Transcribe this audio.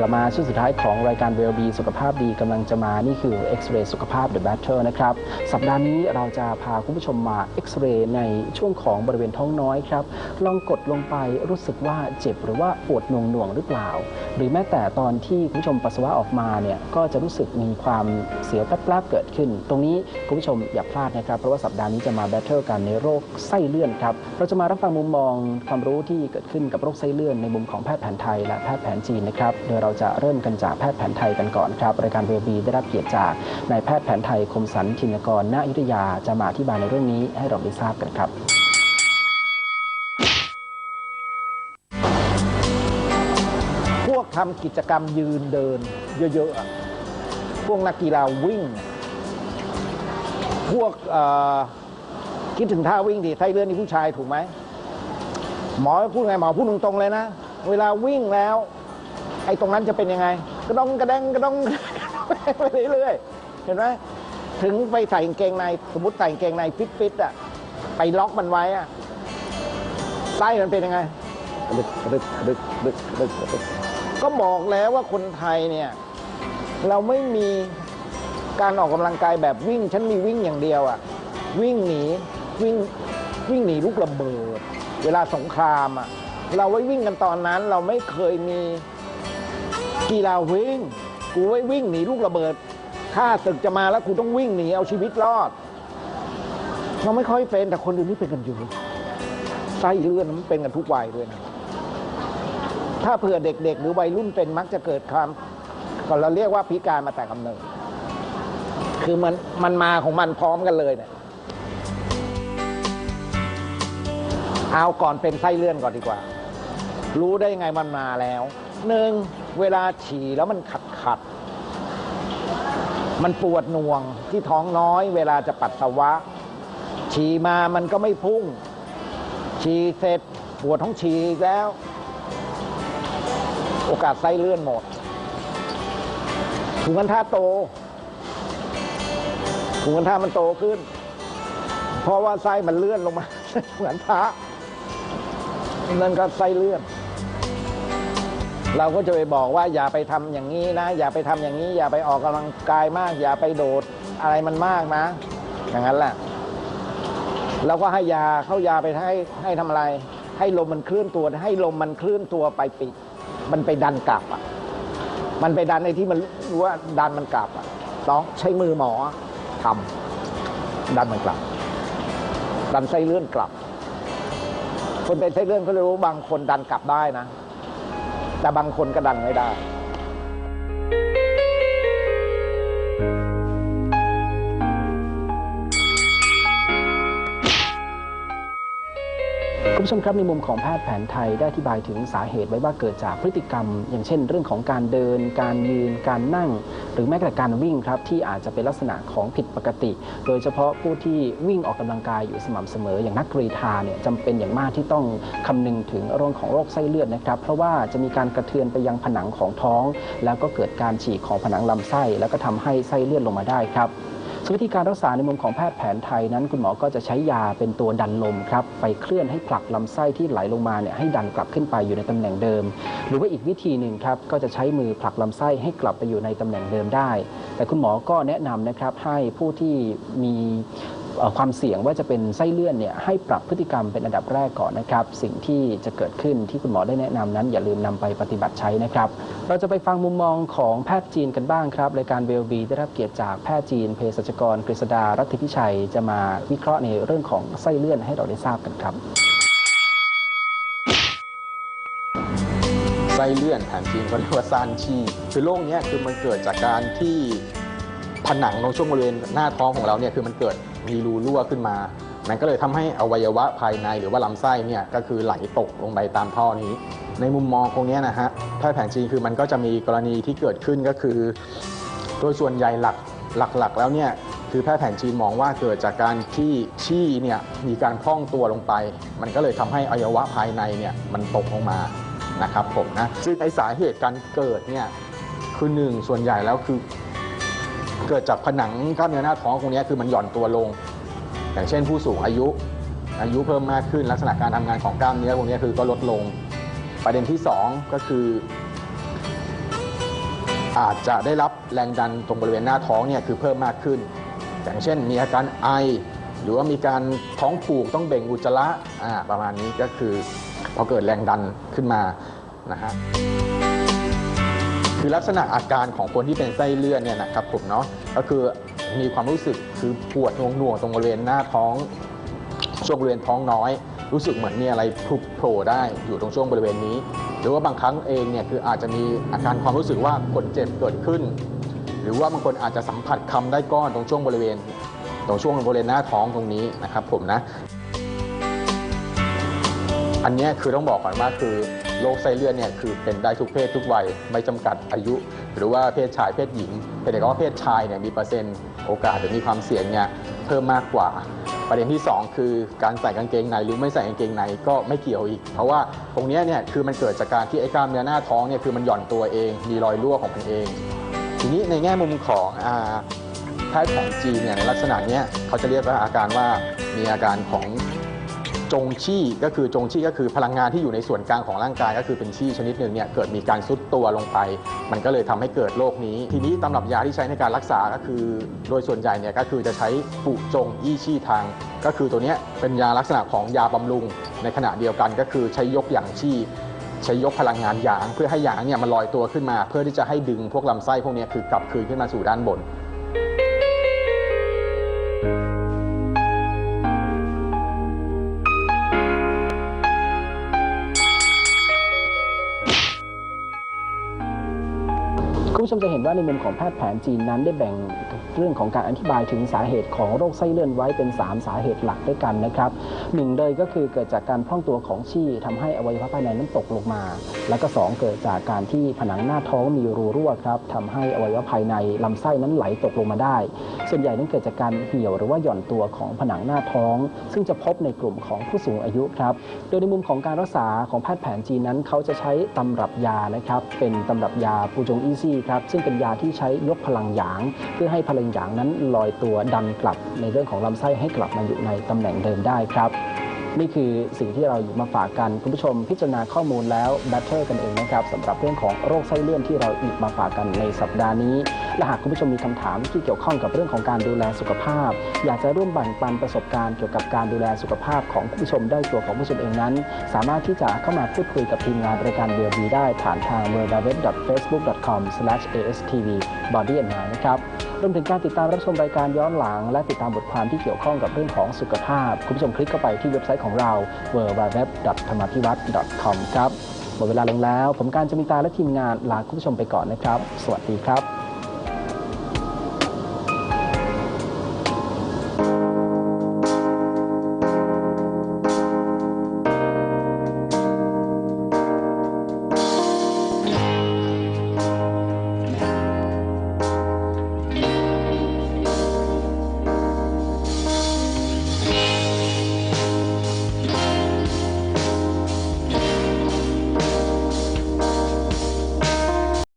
กลับมาช่วงสุดท้ายของรายการเวลบีสุขภาพดีกำลังจะมานี่คือเอ็กซเรย์สุขภาพ The Battle นะครับ สัปดาห์นี้เราจะพาคุณผู้ชมมาเอ็กซเรย์ในช่วงของบริเวณท้องน้อยครับ ลองกดลงไปรู้สึกว่าเจ็บหรือว่าปวดหน่วงหน่วงๆหรือเปล่า หรือแม้แต่ตอนที่คุณผู้ชมปัสสาวะออกมาเนี่ยก็จะรู้สึกมีความเสียวแป๊บๆเกิดขึ้น ตรงนี้คุณผู้ชมอย่าพลาดนะครับ เพราะว่าสัปดาห์นี้จะมาแบทเทิลกันในโรคไส้เลื่อนครับเราจะมารับฟังมุมมองความรู้ที่เกิดขึ้นกับโรคไส้เลื่อนในมุมของแพทย์แผนไทยและแพทย์แผนจีนนะครับโดยเราจะเริ่มกันจากแพทย์แผนไทยกันก่อนครับรายการเวบีได้รับเกียรติจากนายแพทย์แผนไทยคมสันชินกรณอยุธยาจะมาอธิบายในเรื่องนี้ให้เราได้ทราบกันครับพวกทำกิจกรรมยืนเดิน เยอะๆ พวกนักกีฬาวิ่ง พวกคิดถึงท่าวิ่งดิไส้เลื่อนนี่ผู้ชายถูกไหม หมอพูดไงหมอพูดตรงๆเลยนะ เวลาวิ่งแล้ว ไอ้ตรงนั้นจะเป็นยังไงกระดองกระแดงกระดองกระแดงไปเรื่อยๆเห็นไหมถึงไปใส่กางเกงในสมมติใส่กางเกงในฟิตๆอะไปล็อกมันไว้อะไส้มันเป็นยังไงดึกดึกดึกดึกดึกดึกก็บอกแล้วว่าคนไทยเนี่ย เราไม่มีการออกกำลังกายแบบวิ่ง ฉันมีวิ่งอย่างเดียวอะวิ่งหนีวิ่งวิ่งหนีลูกระเบิด เวลาสงครามอะเราไว้วิ่งกันตอนนั้นเราไม่เคยมี กีฬาวิ่ง กูไว้วิ่งหนีลูกระเบิดถ้าศึกจะมาแล้วกูต้องวิ่งหนีเอาชีวิตรอดเราไม่ค่อยเป็นแต่คนอื่นนี่เป็นกันอยู่ไส้เลื่อนมันเป็นกันทุกวัยด้วยนะถ้าเผื่อเด็ก ๆ หรือวัยรุ่นเป็นมักจะเกิดความก็เราเรียกว่าพิการมาแต่กำเนิด คือมันมันมาของมันพร้อมกันเลยเนี่ยเอาก่อนเป็นไส้เลื่อนก่อนดีกว่า รู้ได้ไงมันมาแล้วหนึ่ง เวลาฉี่แล้วมันขัดขัด มันปวดหน่วงที่ท้องน้อย เวลาจะปัสสาวะ ฉี่มามันก็ไม่พุ่ง ฉี่เสร็จปวดท้องฉี่อีกแล้ว โอกาสไส้เลื่อนหมดถุงกันท่าโตถุงกันท่ามันโตขึ้น เพราะว่าไส้มันเลื่อนลงมา เหมือนพระนั่นก็ไส้เลื่อน เราก็จะไปบอกว่าอย่าไปทำอย่างนี้นะ อย่าไปทำอย่างนี้ อย่าไปออกกำลังกายมาก อย่าไปโดดอะไรมันมากนะ อย่างนั้นแหละเราก็ให้ยาเข้ายาไปให้ให้ทำอะไร ให้ลมมันเคลื่อนตัว ให้ลมมันเคลื่อนตัวไปปิดมันไปดันกลับอะมันไปดันในที่มันรู้ว่าดันมันกลับอะต้องใช้มือหมอทำดันมันกลับ ดันไส้เลื่อนกลับ คนเป็นไส้เลื่อนก็เลยรู้บางคนดันกลับได้นะ แต่บางคนก็ดันไม่ได้ คุณผู้ชมครับในมุมของแพทย์แผนไทยได้อธิบายถึงสาเหตุไว้ว่าเกิดจากพฤติกรรม อย่างเช่น เรื่องของการเดิน การยืน การนั่ง หรือแม้แต่การวิ่งครับที่อาจจะเป็นลักษณะของผิดปกติ โดยเฉพาะผู้ที่วิ่งออกกำลังกายอยู่สม่ำเสมอ อย่างนักกรีฑาเนี่ยจำเป็นอย่างมากที่ต้องคำนึงถึงเรื่องของโรคไส้เลือดนะครับ เพราะว่าจะมีการกระเทือนไปยังผนังของท้อง แล้วก็เกิดการฉีกของผนังลำไส้ แล้วก็ทำให้ไส้เลือนลงมาได้ครับ ส่วนวิธีการรักษาในมุมของแพทย์แผนไทยนั้น คุณหมอก็จะใช้ยาเป็นตัวดันลมครับไปเคลื่อนให้ผลักลำไส้ที่ไหลลงมาเนี่ยให้ดันกลับขึ้นไปอยู่ในตำแหน่งเดิม หรือว่าอีกวิธีหนึ่งครับก็จะใช้มือผลักลำไส้ให้กลับไปอยู่ในตำแหน่งเดิมได้ แต่คุณหมอก็แนะนำนะครับให้ผู้ที่มี ความเสี่ยงว่าจะเป็นไส้เลื่อนเนี่ยให้ปรับพฤติกรรมเป็นอันดับแรกก่อนนะครับ สิ่งที่จะเกิดขึ้นที่คุณหมอได้แนะนำนั้น อย่าลืมนำไปปฏิบัติใช้นะครับ เราจะไปฟังมุมมองของแพทย์จีนกันบ้างครับรายการเวลบีได้รับเกียรติจากแพทย์จีนเภสัชกรกฤษดารัติพิชัยจะมาวิเคราะห์ในเรื่องของไส้เลื่อนให้เราได้ทราบกันครับไส้เลื่อนแผนจีนเขาเรียกว่าซานชีคือโรคนี้คือมันเกิดจากการที่ ผนังตรงช่วงบริเวณหน้าท้องของเราเนี่ยคือมันเกิดมีรูรั่วขึ้นมา มันก็เลยทำให้อวัยวะภายในหรือว่าลำไส้เนี่ยก็คือไหลตกลงไปตามท่อนี้ ในมุมมองตรงนี้นะฮะแพทย์แผนจีนคือมันก็จะมีกรณีที่เกิดขึ้นก็คือ โดยส่วนใหญ่หลักหลักๆ แล้วเนี่ยคือแพทย์แผนจีนมองว่าเกิดจากการที่ชี่เนี่ยมีการพองตัวลงไป มันก็เลยทำให้อวัยวะภายในเนี่ยมันตกลงมานะครับผมนะซึ่งไอสาเหตุการเกิดเนี่ยคือหนึ่งส่วนใหญ่แล้วคือ เกิดจากผนังกล้ามเนื้อหน้าท้องตรงนี้คือมันหย่อนตัวลง อย่างเช่นผู้สูงอายุ อายุเพิ่มมากขึ้นลักษณะการทำงานของกล้ามเนื้อพวกเนี้คือก็ลดลง ประเด็นที่สองก็คือ อาจจะได้รับแรงดันตรงบริเวณหน้าท้องเนี่ยคือเพิ่มมากขึ้น อย่างเช่นมีอาการไอ หรือว่ามีการท้องผูกต้องเบ่งอุจจาระประมาณนี้ก็คือพอเกิดแรงดันขึ้นมานะฮะ คือลักษณะอาการของคนที่เป็นไส้เลื่อนเนี่ยนะครับผมเนาะก็คือมีความรู้สึกคือปวดหน่วงๆตรงบริเวณหน้าท้องช่วงบริเวณท้องน้อย รู้สึกเหมือนมีอะไรพลุโผล่ได้อยู่ตรงช่วงบริเวณนี้ หรือว่าบางครั้งเองเนี่ยคืออาจจะมีอาการความรู้สึกว่าคนเจ็บเกิดขึ้น หรือว่าบางคนอาจจะสัมผัสคำได้ก้อนตรงช่วงบริเวณ ตรงช่วงบริเวณหน้าท้องตรงนี้นะครับผมนะ อันเนี้ยคือต้องบอกก่อนว่าคือ โรคไส้เลื่อนเนี่ยคือเป็นได้ทุกเพศทุกวัยไม่จำกัดอายุ หรือว่าเพศชายเพศหญิงแต่แต่ว่าเพศชายเนี่ยมีเปอร์เซ็นต์โอกาสหรือมีความเสี่ยงเนี่ยเพิ่มมากกว่า ประเด็นที่ 2 คือการใส่กางเกงในหรือไม่ใส่กางเกงในก็ไม่เกี่ยวอีก เพราะว่าตรงนี้เนี่ยคือมันเกิดจากการที่ไอ้กล้ามเนื้อหน้าท้องเนี่ยคือมันหย่อนตัวเอง มีรอยรั่วของมันเอง ทีนี้ในแง่มุมของอแพทย์แผนจีนเนี่ยในลักษณะเนี้ยเขาจะเรียกว่าอาการว่ามีอาการของ จงชี่ก็คือจงชี่ก็คือพลังงานที่อยู่ในส่วนกลางของร่างกายก็คือเป็นชี่ชนิดหนึ่งเนี่ยเกิดมีการซุดตัวลงไป มันก็เลยทำให้เกิดโรคนี้ ทีนี้ตำรับยาที่ใช้ในการรักษาก็คือ โดยส่วนใหญ่เนี่ยก็คือจะใช้ปุจงอี้ชี่ทาง ก็คือตัวเนี้ยเป็นยาลักษณะของยาบำรุง ในขณะเดียวกันก็คือใช้ยกอย่างชี่ใช้ยกพลังงานหยาง เพื่อให้หยางเนี่ยมันลอยตัวขึ้นมา เพื่อที่จะให้ดึงพวกลำไส้พวกนี้คือกลับคืนขึ้นมาสู่ด้านบน ผู้ชมจะเห็นว่าในมุมของแพทย์แผนจีนนั้นได้แบ่งเรื่องของการอธิบายถึงสาเหตุของโรคไส้เลื่อนไว้เป็น 3 สาเหตุหลักด้วยกันนะครับหนึ่งเลยก็คือเกิดจากการพร่องตัวของชี่ทำให้อวัยวะภายในนั้นตกลงมา แล้วก็ 2 เกิดจากการที่ผนังหน้าท้องมีรูรั่วครับทำให้อวัยวะภายในลำไส้นั้นไหลตกลงมาได้ ส่วนใหญ่นั้นเกิดจากการเหี่ยวหรือว่าหย่อนตัวของผนังหน้าท้อง ซึ่งจะพบในกลุ่มของผู้สูงอายุครับโดยในมุมของการรักษาของแพทย์แผนจีนนั้น เขาจะใช้ตำรับยานะครับเป็นตำรับยาปูจงอีซี่ครับซึ่งเป็นยาที่ใช้ยกพลังหยาง เพื่อให้พลังหยางนั้นลอยตัวดันกลับในเรื่องของลำไส้ให้กลับมาอยู่ในตำแหน่งเดิมได้ครับ นี่คือสิ่งที่เราหยิบมาฝากกันคุณผู้ชมพิจารณาข้อมูลแล้วแบทเทอร์กันเองนะครับสำหรับเรื่องของโรคไส้เลื่อนที่เราหยิบมาฝากกันในสัปดาห์นี้ และหากคุณผู้ชมมีคำถามที่เกี่ยวข้องกับเรื่องของการดูแลสุขภาพ อยากจะร่วมแบ่งปันประสบการณ์เกี่ยวกับการดูแลสุขภาพของคุณผู้ชมได้ตัวของผู้ชมเองนั้น สามารถที่จะเข้ามาพูดคุยกับทีมงานรายการเบียบีได้ผ่านทาง www.facebook.com/astvbody and mind นะครับ รวมถึงการติดตามรับชมรายการย้อนหลัง และติดตามบทความที่เกี่ยวข้องกับเรื่องของสุขภาพ คุณผู้ชมคลิกเข้าไปที่เว็บไซต์ของเรา w w w t h a m a t i w a t c o m ครับหมดเวลาลงแล้ว ผมการจมิตาและทีมงานลาคุณผู้ชมไปก่อนนะครับ สวัสดีครับ